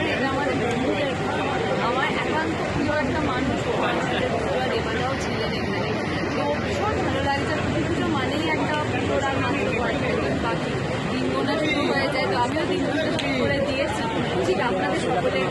আর এটা আমার আমার একান্ত প্রিয় একটা মানুষ রেবাটাও ছিলেন এখানে তো ভীষণ ভালো লাগছে পুজো পুজো মানেই একটা পুজোর মাত্র বাকি দিন শুরু হয়ে যায় তো আমিও দিন গোনা শুরু করে দিয়েছি ঠিক আপনাদের সকলের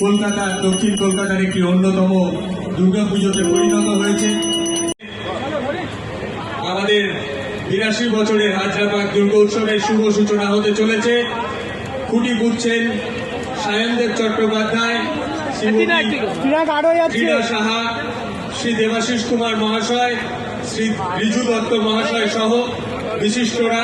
কলকাতা দক্ষিণ কলকাতার একটি অন্যতম দুর্গাপুজোতে পরিণত হয়েছে। আমাদের বিরাশি বছরের হাজরাবাগ দুর্গোৎসবের শুভ সূচনা হতে চলেছে। খুঁটি বুঝছেন সায়নদেব চট্টোপাধ্যায় সাহা শ্রী দেবাশিস কুমার মহাশয় শ্রী রিজু দত্ত মহাশয় সহ বিশিষ্টরা